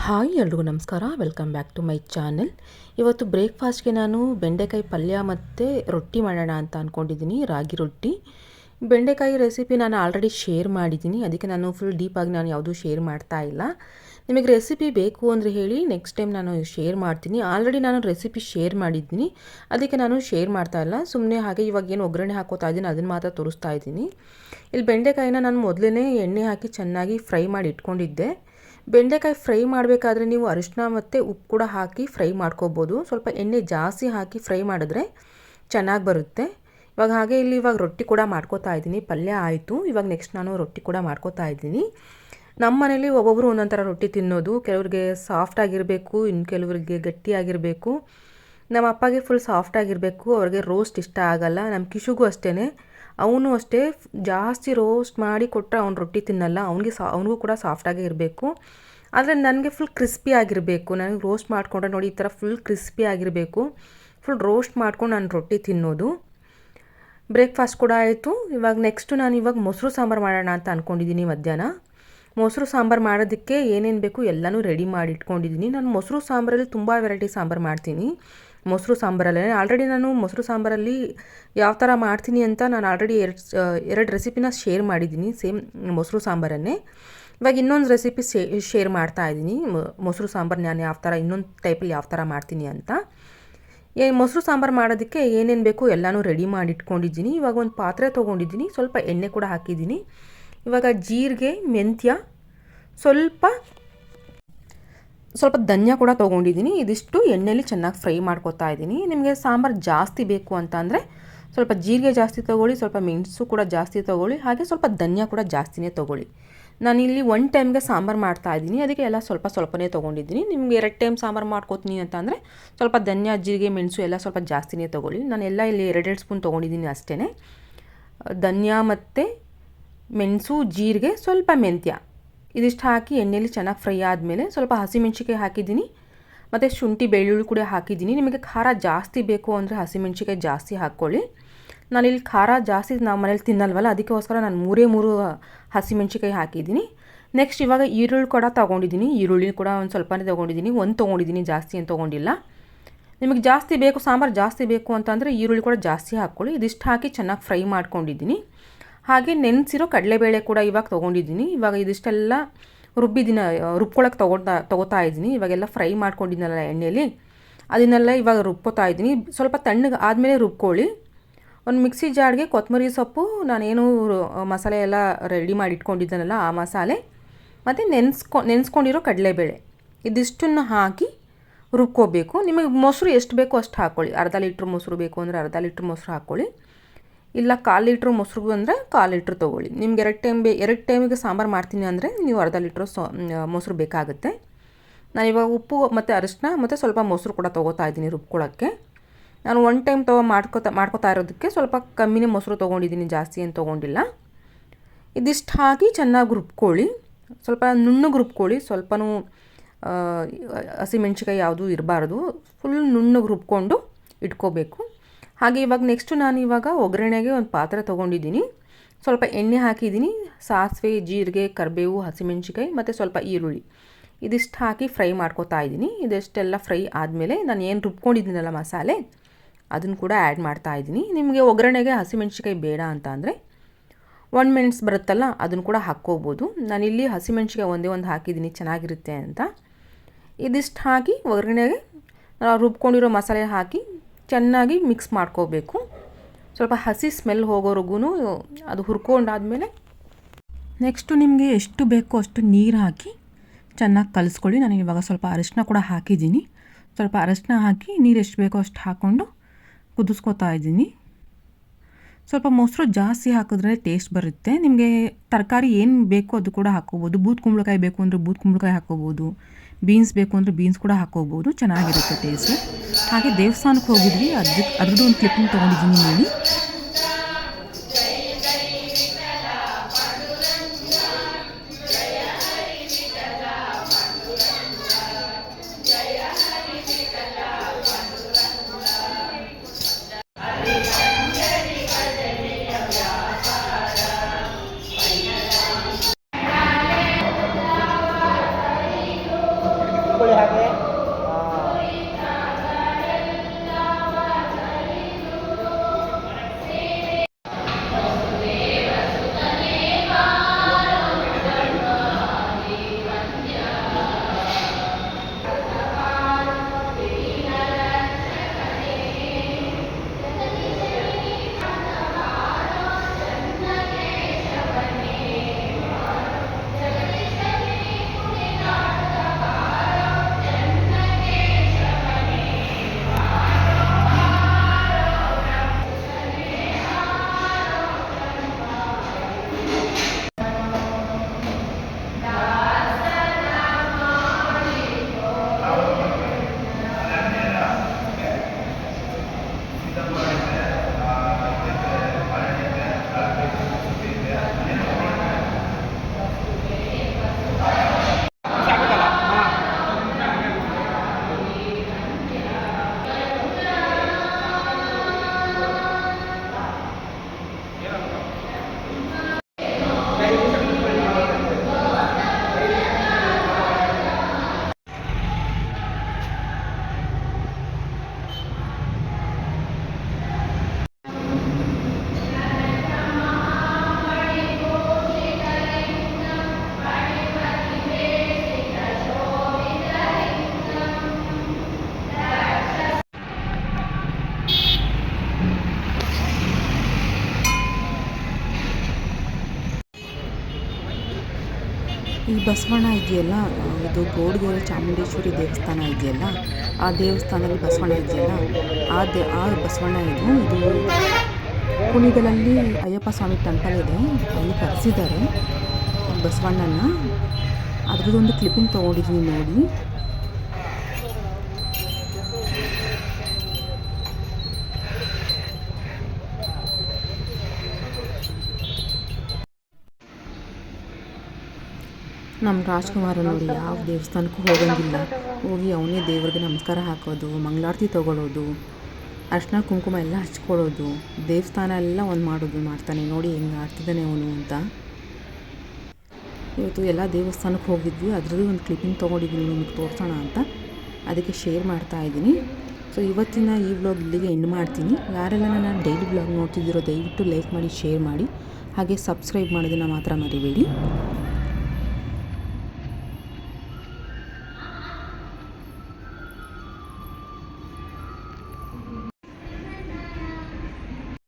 Hi ಎಲ್ರಿಗೂ ನಮಸ್ಕಾರ. Welcome back to my channel ಇವತ್ತು ಬ್ರೇಕ್ಫಾಸ್ಟ್ಗೆ ನಾನು ಬೆಂಡೆಕಾಯಿ ಪಲ್ಯ ಮತ್ತು ರೊಟ್ಟಿ ಮಾಡೋಣ ಅಂತ ಅಂದ್ಕೊಂಡಿದ್ದೀನಿ ರಾಗಿ ರೊಟ್ಟಿ. ಬೆಂಡೆಕಾಯಿ ರೆಸಿಪಿ ನಾನು ಆಲ್ರೆಡಿ ಶೇರ್ ಮಾಡಿದ್ದೀನಿ ಅದಕ್ಕೆ ನಾನು ಫುಲ್ ಡೀಪಾಗಿ ನಾನು ಯಾವುದೂ ಶೇರ್ ಮಾಡ್ತಾ ಇಲ್ಲ. ನಿಮಗೆ ರೆಸಿಪಿ ಬೇಕು ಅಂದರೆ ಹೇಳಿ ನೆಕ್ಸ್ಟ್ ಟೈಮ್ ನಾನು ಶೇರ್ ಮಾಡ್ತೀನಿ. ಆಲ್ರೆಡಿ ನಾನು ರೆಸಿಪಿ ಶೇರ್ ಮಾಡಿದ್ದೀನಿ ಅದಕ್ಕೆ ನಾನು ಶೇರ್ ಮಾಡ್ತಾ ಇಲ್ಲ. ಸುಮ್ಮನೆ ಹಾಗೆ ಇವಾಗ ಏನು ಒಗ್ಗರಣೆ ಹಾಕೋತಾ ಇದ್ದೀನಿ ಅದನ್ನು ಮಾತ್ರ ತೋರಿಸ್ತಾ ಇದ್ದೀನಿ ಇಲ್ಲಿ ಬೆಂಡೆಕಾಯಿನ ನಾನು ಮೊದಲೇ ಎಣ್ಣೆ ಹಾಕಿ ಚೆನ್ನಾಗಿ ಫ್ರೈ ಮಾಡಿ ಇಟ್ಕೊಂಡಿದ್ದೆ. ಬೆಂಡೆಕಾಯಿ ಫ್ರೈ ಮಾಡಬೇಕಾದ್ರೆ ನೀವು ಅರಿಶಿನ ಮತ್ತು ಉಪ್ಪು ಕೂಡ ಹಾಕಿ ಫ್ರೈ ಮಾಡ್ಕೋಬೋದು. ಸ್ವಲ್ಪ ಎಣ್ಣೆ ಜಾಸ್ತಿ ಹಾಕಿ ಫ್ರೈ ಮಾಡಿದ್ರೆ ಚೆನ್ನಾಗಿ ಬರುತ್ತೆ. ಇವಾಗ ಹಾಗೆ ಇಲ್ಲಿ ಇವಾಗ ರೊಟ್ಟಿ ಕೂಡ ಮಾಡ್ಕೋತಾ ಇದ್ದೀನಿ. ಪಲ್ಯ ಆಯಿತು. ಇವಾಗ ನೆಕ್ಸ್ಟ್ ನಾನು ರೊಟ್ಟಿ ಕೂಡ ಮಾಡ್ಕೋತಾ ಇದ್ದೀನಿ. ನಮ್ಮ ಮನೇಲಿ ಒಬ್ಬೊಬ್ಬರು ಒಂದೊಂದು ಥರ ರೊಟ್ಟಿ ತಿನ್ನೋದು. ಕೆಲವ್ರಿಗೆ ಸಾಫ್ಟಾಗಿರಬೇಕು ಇನ್ನು ಕೆಲವರಿಗೆ ಗಟ್ಟಿಯಾಗಿರಬೇಕು ನಮ್ಮ ಅಪ್ಪಗೆ ಫುಲ್ ಸಾಫ್ಟಾಗಿರಬೇಕು ಅವ್ರಿಗೆ ರೋಸ್ಟ್ ಇಷ್ಟ ಆಗಲ್ಲ. ನಮ್ಮ ಕಿಶುಗೂ ಅಷ್ಟೇ ಅವನು ಅಷ್ಟೇ ಜಾಸ್ತಿ ರೋಸ್ಟ್ ಮಾಡಿ ಕೊಟ್ಟರೆ ಅವ್ನು ರೊಟ್ಟಿ ತಿನ್ನಲ್ಲ. ಅವನಿಗೆ ಸಾ, ಅವನಿಗೂ ಕೂಡ ಸಾಫ್ಟಾಗೇ ಇರಬೇಕು. ಆದರೆ ನನಗೆ ಫುಲ್ ಕ್ರಿಸ್ಪಿ ಆಗಿರಬೇಕು. ನನಗೆ ರೋಸ್ಟ್ ಮಾಡಿಕೊಂಡ್ರೆ ನೋಡಿ ಈ ಥರ ಫುಲ್ ಕ್ರಿಸ್ಪಿ ಆಗಿರಬೇಕು. ಫುಲ್ ರೋಸ್ಟ್ ಮಾಡ್ಕೊಂಡು ನಾನು ರೊಟ್ಟಿ ತಿನ್ನೋದು. ಬ್ರೇಕ್ಫಾಸ್ಟ್ ಕೂಡ ಆಯಿತು. ಇವಾಗ ನೆಕ್ಸ್ಟು ನಾನು ಇವಾಗ ಮೊಸರು ಸಾಂಬಾರು ಮಾಡೋಣ ಅಂತ ಅಂದ್ಕೊಂಡಿದ್ದೀನಿ ಮಧ್ಯಾಹ್ನ. ಮೊಸರು ಸಾಂಬಾರು ಮಾಡೋದಕ್ಕೆ ಏನೇನು ಬೇಕು ಎಲ್ಲನೂ ರೆಡಿ ಮಾಡಿ ಇಟ್ಕೊಂಡಿದ್ದೀನಿ ನಾನು ಮೊಸರು ಸಾಂಬಾರಲ್ಲಿ ತುಂಬ ವೆರೈಟಿ ಸಾಂಬಾರು ಮಾಡ್ತೀನಿ. ಮೊಸರು ಸಾಂಬಾರಲ್ಲೇ. ಆಲ್ರೆಡಿ ನಾನು ಮೊಸರು ಸಾಂಬಾರಲ್ಲಿ ಯಾವ ಥರ ಮಾಡ್ತೀನಿ ಅಂತ ನಾನು ಆಲ್ರೆಡಿ ಎರಡು ಎರಡು ರೆಸಿಪಿನ ಶೇರ್ ಮಾಡಿದ್ದೀನಿ ಸೇಮ್ ಮೊಸರು ಸಾಂಬಾರನ್ನೇ. ಇವಾಗ ಇನ್ನೊಂದು ರೆಸಿಪಿ ಶೇ ಶೇರ್ ಮಾಡ್ತಾ ಇದ್ದೀನಿ. ಮೊಸರು ಸಾಂಬಾರು ನಾನು ಯಾವ ಥರ, ಇನ್ನೊಂದು ಟೈಪಲ್ಲಿ ಯಾವ ಥರ ಮಾಡ್ತೀನಿ ಅಂತ. ಏ ಮೊಸರು ಸಾಂಬಾರು ಮಾಡೋದಕ್ಕೆ ಏನೇನು ಬೇಕು ಎಲ್ಲನೂ ರೆಡಿ ಮಾಡಿ ಇಟ್ಕೊಂಡಿದ್ದೀನಿ ಇವಾಗ ಒಂದು ಪಾತ್ರೆ ತೊಗೊಂಡಿದ್ದೀನಿ, ಸ್ವಲ್ಪ ಎಣ್ಣೆ ಕೂಡ ಹಾಕಿದ್ದೀನಿ. ಇವಾಗ ಜೀರಿಗೆ, ಮೆಂತ್ಯ, ಸ್ವಲ್ಪ ಸ್ವಲ್ಪ ಧನ್ಯ ಕೂಡ ತೊಗೊಂಡಿದ್ದೀನಿ. ಇದಿಷ್ಟು ಎಣ್ಣೆಲಿ ಚೆನ್ನಾಗಿ ಫ್ರೈ ಮಾಡ್ಕೊತಾ ಇದ್ದೀನಿ. ನಿಮಗೆ ಸಾಂಬಾರು ಜಾಸ್ತಿ ಬೇಕು ಅಂತ ಸ್ವಲ್ಪ ಜೀರಿಗೆ ಜಾಸ್ತಿ ತೊಗೊಳ್ಳಿ, ಸ್ವಲ್ಪ ಮೆಣಸು ಕೂಡ ಜಾಸ್ತಿ ತೊಗೊಳ್ಳಿ, ಹಾಗೆ ಸ್ವಲ್ಪ ಧನ್ಯ ಕೂಡ ಜಾಸ್ತಿನೇ ತೊಗೊಳ್ಳಿ. ಇಲ್ಲಿ ಒನ್ ಟೈಮ್ಗೆ ಸಾಂಬಾರು ಮಾಡ್ತಾ ಇದ್ದೀನಿ. ಅದಕ್ಕೆ ಎಲ್ಲ ಸ್ವಲ್ಪ ಸ್ವಲ್ಪನೇ ತೊಗೊಂಡಿದ್ದೀನಿ. ನಿಮ್ಗೆ ಎರಡು ಟೈಮ್ ಸಾಂಬಾರು ಮಾಡ್ಕೋತೀನಿ ಅಂತ ಅಂದರೆ ಸ್ವಲ್ಪ ಧನ್ಯ, ಜೀರಿಗೆ, ಮೆಣಸು ಎಲ್ಲ ಸ್ವಲ್ಪ ಜಾಸ್ತಿನೇ ತೊಗೊಳ್ಳಿ. ನಾನೆಲ್ಲ ಇಲ್ಲಿ ಎರಡೆರಡು ಸ್ಪೂನ್ ತೊಗೊಂಡಿದ್ದೀನಿ ಅಷ್ಟೇ ಧನ್ಯ ಮತ್ತು ಮೆಣಸು, ಜೀರಿಗೆ, ಸ್ವಲ್ಪ ಮೆಂತ್ಯ. ಇದಿಷ್ಟು ಹಾಕಿ ಎಣ್ಣೆಯಲ್ಲಿ ಚೆನ್ನಾಗಿ ಫ್ರೈ ಆದಮೇಲೆ ಸ್ವಲ್ಪ ಹಸಿಮೆಣ್ಸಿಕಾಯಿ ಹಾಕಿದ್ದೀನಿ. ಮತ್ತು ಶುಂಠಿ, ಬೆಳ್ಳುಳ್ಳಿ ಕೂಡ ಹಾಕಿದ್ದೀನಿ. ನಿಮಗೆ ಖಾರ ಜಾಸ್ತಿ ಬೇಕು ಅಂದರೆ ಹಸಿಮೆಣ್ಸಿಕಾಯಿ ಜಾಸ್ತಿ ಹಾಕ್ಕೊಳ್ಳಿ. ನಾನಿಲ್ಲಿ ಖಾರ ಜಾಸ್ತಿ ನಾವು ಮನೇಲಿ ತಿನ್ನಲ್ವಲ್ಲ, ಅದಕ್ಕೋಸ್ಕರ ನಾನು ಮೂರೇ ಮೂರು ಹಸಿಮೆಣ್ಸಿಕಾಯಿ ಹಾಕಿದ್ದೀನಿ. ನೆಕ್ಸ್ಟ್ ಇವಾಗ ಈರುಳ್ಳಿ ಕೂಡ ತೊಗೊಂಡಿದ್ದೀನಿ. ಈರುಳ್ಳಿ ಕೂಡ ಒಂದು ಸ್ವಲ್ಪನೇ ತೊಗೊಂಡಿದ್ದೀನಿ. ಒಂದು ತೊಗೊಂಡಿದ್ದೀನಿ, ಜಾಸ್ತಿ ಏನು ತೊಗೊಂಡಿಲ್ಲ. ನಿಮಗೆ ಜಾಸ್ತಿ ಬೇಕು, ಸಾಂಬಾರು ಜಾಸ್ತಿ ಬೇಕು ಅಂತಂದರೆ ಈರುಳ್ಳಿ ಕೂಡ ಜಾಸ್ತಿ ಹಾಕ್ಕೊಳ್ಳಿ. ಇದಿಷ್ಟು ಹಾಕಿ ಚೆನ್ನಾಗಿ ಫ್ರೈ ಮಾಡ್ಕೊಂಡಿದ್ದೀನಿ. ಹಾಗೆ ನೆನೆಸಿರೋ ಕಡಲೆಬೇಳೆ ಕೂಡ ಇವಾಗ ತೊಗೊಂಡಿದ್ದೀನಿ. ಇವಾಗ ಇದಿಷ್ಟೆಲ್ಲ ರುಬ್ಬಿದಿನ ರುಬ್ಕೊಳಕ್ಕೆ ತೊಗೊಳ್ತಾ, ತೊಗೋತಾ ಇದ್ದೀನಿ. ಇವಾಗೆಲ್ಲ ಫ್ರೈ ಮಾಡ್ಕೊಂಡಿದ್ದೀನಲ್ಲ ಎಣ್ಣೆಯಲ್ಲಿ ಅದನ್ನೆಲ್ಲ ಇವಾಗ ರುಬ್ಕೋತಾ ಇದ್ದೀನಿ. ಸ್ವಲ್ಪ ತಣ್ಣಗೆ ಆದಮೇಲೆ ರುಬ್ಕೊಳ್ಳಿ. ಒಂದು ಮಿಕ್ಸಿ ಜಾರ್ಗೆ ಕೊತ್ತಂಬರಿ ಸೊಪ್ಪು, ನಾನೇನು ಮಸಾಲೆ ಎಲ್ಲ ರೆಡಿ ಮಾಡಿ ಇಟ್ಕೊಂಡಿದ್ದೆನಲ್ಲ ಆ ಮಸಾಲೆ. ಮತ್ತು ನೆನೆಸ್ಕೊ, ನೆನೆಸ್ಕೊಂಡಿರೋ ಕಡಲೆಬೇಳೆ. ಇದಿಷ್ಟನ್ನು ಹಾಕಿ ರುಬ್ಕೋಬೇಕು. ನಿಮಗೆ ಮೊಸರು ಎಷ್ಟು ಬೇಕೋ ಅಷ್ಟು ಹಾಕ್ಕೊಳ್ಳಿ ಅರ್ಧ ಲೀಟ್ರ್ ಮೊಸರು ಬೇಕು ಅಂದರೆ ಅರ್ಧ ಲೀಟ್ರ್ ಮೊಸರು ಹಾಕ್ಕೊಳ್ಳಿ ಇಲ್ಲ ಕಾಲು ಲೀಟ್ರ್ ಮೊಸರು ಅಂದರೆ ಕಾಲು ಲೀಟ್ರ್ ತೊಗೊಳ್ಳಿ. ನಿಮ್ಗೆ ಎರಡು ಟೈಮ್ ಬೇ, ಎರಡು ಟೈಮಿಗೆ ಸಾಂಬಾರು ಮಾಡ್ತೀನಿ ಅಂದರೆ ನೀವು ಅರ್ಧ ಲೀಟ್ರ್ ಸೊ ಮೊಸರು ಬೇಕಾಗುತ್ತೆ. ನಾನು ಇವಾಗ ಉಪ್ಪು ಮತ್ತು ಅರಿಶಿನ ಮತ್ತು ಸ್ವಲ್ಪ ಮೊಸರು ಕೂಡ ತೊಗೋತಾ ಇದ್ದೀನಿ ರುಬ್ಕೊಳ್ಳೋಕ್ಕೆ. ನಾನು ಒನ್ ಟೈಮ್ ತೊಗೊ ಮಾಡ್ಕೋತಾ ಮಾಡ್ಕೋತಾ ಇರೋದಕ್ಕೆ ಸ್ವಲ್ಪ ಕಮ್ಮಿನೇ ಮೊಸರು ತೊಗೊಂಡಿದ್ದೀನಿ, ಜಾಸ್ತಿ ಏನು ತೊಗೊಂಡಿಲ್ಲ. ಇದಿಷ್ಟು ಹಾಕಿ ಚೆನ್ನಾಗಿ ರುಬ್ಕೊಳ್ಳಿ. ಸ್ವಲ್ಪ ನುಣ್ಣಗೆ ರುಬ್ಕೊಳ್ಳಿ. ಸ್ವಲ್ಪನೂ ಹಸಿಮೆಣ್ಸಿಕಾಯಿ ಯಾವುದೂ ಇರಬಾರ್ದು. ಫುಲ್ ನುಣ್ಣಗೆ ರುಬ್ಕೊಂಡು ಇಟ್ಕೋಬೇಕು. ಹಾಗೆ ಇವಾಗ ನೆಕ್ಸ್ಟು ನಾನು ಇವಾಗ ಒಗ್ಗರಣೆಗೆ ಒಂದು ಪಾತ್ರೆ ತೊಗೊಂಡಿದ್ದೀನಿ. ಸ್ವಲ್ಪ ಎಣ್ಣೆ ಹಾಕಿದ್ದೀನಿ. ಸಾಸಿವೆ, ಜೀರಿಗೆ, ಕರಿಬೇವು ಹಸಿಮೆಣ್ಸಿಕಾಯಿ ಮತ್ತು ಸ್ವಲ್ಪ ಈರುಳ್ಳಿ. ಇದಿಷ್ಟು ಹಾಕಿ ಫ್ರೈ ಮಾಡ್ಕೋತಾ ಇದ್ದೀನಿ. ಇದಿಷ್ಟೆಲ್ಲ ಫ್ರೈ ಆದಮೇಲೆ ನಾನು ಏನು ರುಬ್ಕೊಂಡಿದ್ದೀನಲ್ಲ ಮಸಾಲೆ ಅದನ್ನು ಕೂಡ ಆ್ಯಡ್ ಮಾಡ್ತಾ ಇದ್ದೀನಿ. ನಿಮಗೆ ಒಗ್ಗರಣೆಗೆ ಹಸಿಮೆಣ್ಸಿಕಾಯಿ ಬೇಡ ಅಂತ ಅಂದರೆ ಒನ್ ಮಿನಿಟ್ಸ್ ಬರುತ್ತಲ್ಲ ಅದನ್ನು ಕೂಡ ಹಾಕ್ಕೋಬೋದು. ನಾನಿಲ್ಲಿ ಹಸಿಮೆಣ್ಸಿಕಾಯಿ ಒಂದೇ ಒಂದು ಹಾಕಿದ್ದೀನಿ, ಚೆನ್ನಾಗಿರುತ್ತೆ ಅಂತ. ಇದಿಷ್ಟು ಹಾಕಿ ಒಗ್ಗರಣೆಗೆ ರುಬ್ಕೊಂಡಿರೋ ಮಸಾಲೆ ಹಾಕಿ ಚೆನ್ನಾಗಿ ಮಿಕ್ಸ್ ಮಾಡ್ಕೋಬೇಕು. ಸ್ವಲ್ಪ ಹಸಿ ಸ್ಮೆಲ್ ಹೋಗೋವರೆಗೂ ಅದು ಹುರ್ಕೊಂಡಾದಮೇಲೆ ನೆಕ್ಸ್ಟು ನಿಮಗೆ ಎಷ್ಟು ಬೇಕೋ ಅಷ್ಟು ನೀರು ಹಾಕಿ ಚೆನ್ನಾಗಿ ಕಲಿಸ್ಕೊಳ್ಳಿ. ನಾನು ಇವಾಗ ಸ್ವಲ್ಪ ಅರಿಶಿನ ಕೂಡ ಹಾಕಿದ್ದೀನಿ. ಸ್ವಲ್ಪ ಅರಿಶಿನ ಹಾಕಿ ನೀರು ಎಷ್ಟು ಬೇಕೋ ಅಷ್ಟು ಹಾಕ್ಕೊಂಡು ಕುದಿಸ್ಕೊತಾ ಇದ್ದೀನಿ. ಸ್ವಲ್ಪ ಮೊಸರು ಜಾಸ್ತಿ ಹಾಕಿದ್ರೆ ಟೇಸ್ಟ್ ಬರುತ್ತೆ. ನಿಮಗೆ ತರಕಾರಿ ಏನು ಬೇಕೋ ಅದು ಕೂಡ ಹಾಕ್ಕೋಬೋದು. ಬೂತ್ ಕುಂಬಳಕಾಯಿ ಬೇಕು ಅಂದರೆ ಬೂತ್ ಕುಂಬಳಕಾಯಿ ಹಾಕ್ಕೋಬೋದು. ಬೀನ್ಸ್ ಬೇಕು ಅಂದರೆ ಬೀನ್ಸ್ ಕೂಡ ಹಾಕ್ಕೋಬೋದು. ಚೆನ್ನಾಗಿರುತ್ತೆ ಟೇಸ್ಟು ಹಾಗೆ ದೇವಸ್ಥಾನಕ್ಕೆ ಹೋಗಿದ್ವಿ. ಅದಕ್ಕೆ ಅದ್ರದ್ದು ಒಂದು ಕ್ಲಿಪ್ಪಿಂಗ್ ತೊಗೊಂಡಿದ್ದೀನಿ ನೋಡಿ ಈ ಬಸವಣ್ಣ ಇದೆಯಲ್ಲ? ಇದು ಗೋಡಿಗೆರೆ ಚಾಮುಂಡೇಶ್ವರಿ ದೇವಸ್ಥಾನ ಇದೆಯಲ್ಲ? ಆ ದೇವಸ್ಥಾನದಲ್ಲಿ ಬಸವಣ್ಣ ಇದೆಯಲ್ಲ? ಆ ದೇ, ಆ ಬಸವಣ್ಣ ಇದು ಇದು ಕುಣಿಗಲಲ್ಲಿ ಅಯ್ಯಪ್ಪ ಸ್ವಾಮಿ ಟೆಂಪಲ್ ಇದೆ. ಅಲ್ಲಿ ಕರೆಸಿದ್ದಾರೆ ಬಸವಣ್ಣನ. ಅದ್ರದ್ದೊಂದು ಕ್ಲಿಪ್ಪಿಂಗ್ ತೊಗೊಂಡಿದ್ದೀನಿ ನೋಡಿ. ನಮ್ಮ ರಾಜ್ಕುಮಾರ ನೋಡಿ ಯಾವ ದೇವಸ್ಥಾನಕ್ಕೂ ಹೋಗಂಗಿಲ್ಲ. ಹೋಗಿ ಅವನೇ ದೇವ್ರಿಗೆ ನಮಸ್ಕಾರ ಹಾಕೋದು, ಮಂಗಳಾರತಿ ತೊಗೊಳ್ಳೋದು ಅರ್ಶಿನ ಕುಂಕುಮ ಎಲ್ಲ ಹಚ್ಕೊಳ್ಳೋದು ದೇವಸ್ಥಾನ ಎಲ್ಲ ಒಂದು ಮಾಡೋದು ಮಾಡ್ತಾನೆ. ನೋಡಿ ಹೆಂಗೆ ಆಡ್ತಿದ್ದಾನೆ ಅವನು ಅಂತ. ಇವತ್ತು ಎಲ್ಲ ದೇವಸ್ಥಾನಕ್ಕೆ ಹೋಗಿದ್ವಿ. ಅದರದ್ದು ಒಂದು ಕ್ಲಿಪ್ಪಿಂಗ್ ತೊಗೊಂಡಿದ್ದೀನಿ ನಿಮಗೆ ತೋರಿಸೋಣ ಅಂತ. ಅದಕ್ಕೆ ಶೇರ್ ಮಾಡ್ತಾ ಇದ್ದೀನಿ. ಸೊ ಇವತ್ತಿನ ಈ ವ್ಲಾಗ್ ಇಲ್ಲಿಗೆ ಎಂಡ್ ಮಾಡ್ತೀನಿ. ಯಾರೆಲ್ಲ ನಾನು ಡೈಲಿ ವ್ಲಾಗ್ ನೋಡ್ತಿದ್ದೀರೋ ದಯವಿಟ್ಟು ಲೈಕ್ ಮಾಡಿ ಶೇರ್ ಮಾಡಿ. ಹಾಗೆ ಸಬ್ಸ್ಕ್ರೈಬ್ ಮಾಡೋದನ್ನು ಮಾತ್ರ ಮರಿಬೇಡಿ.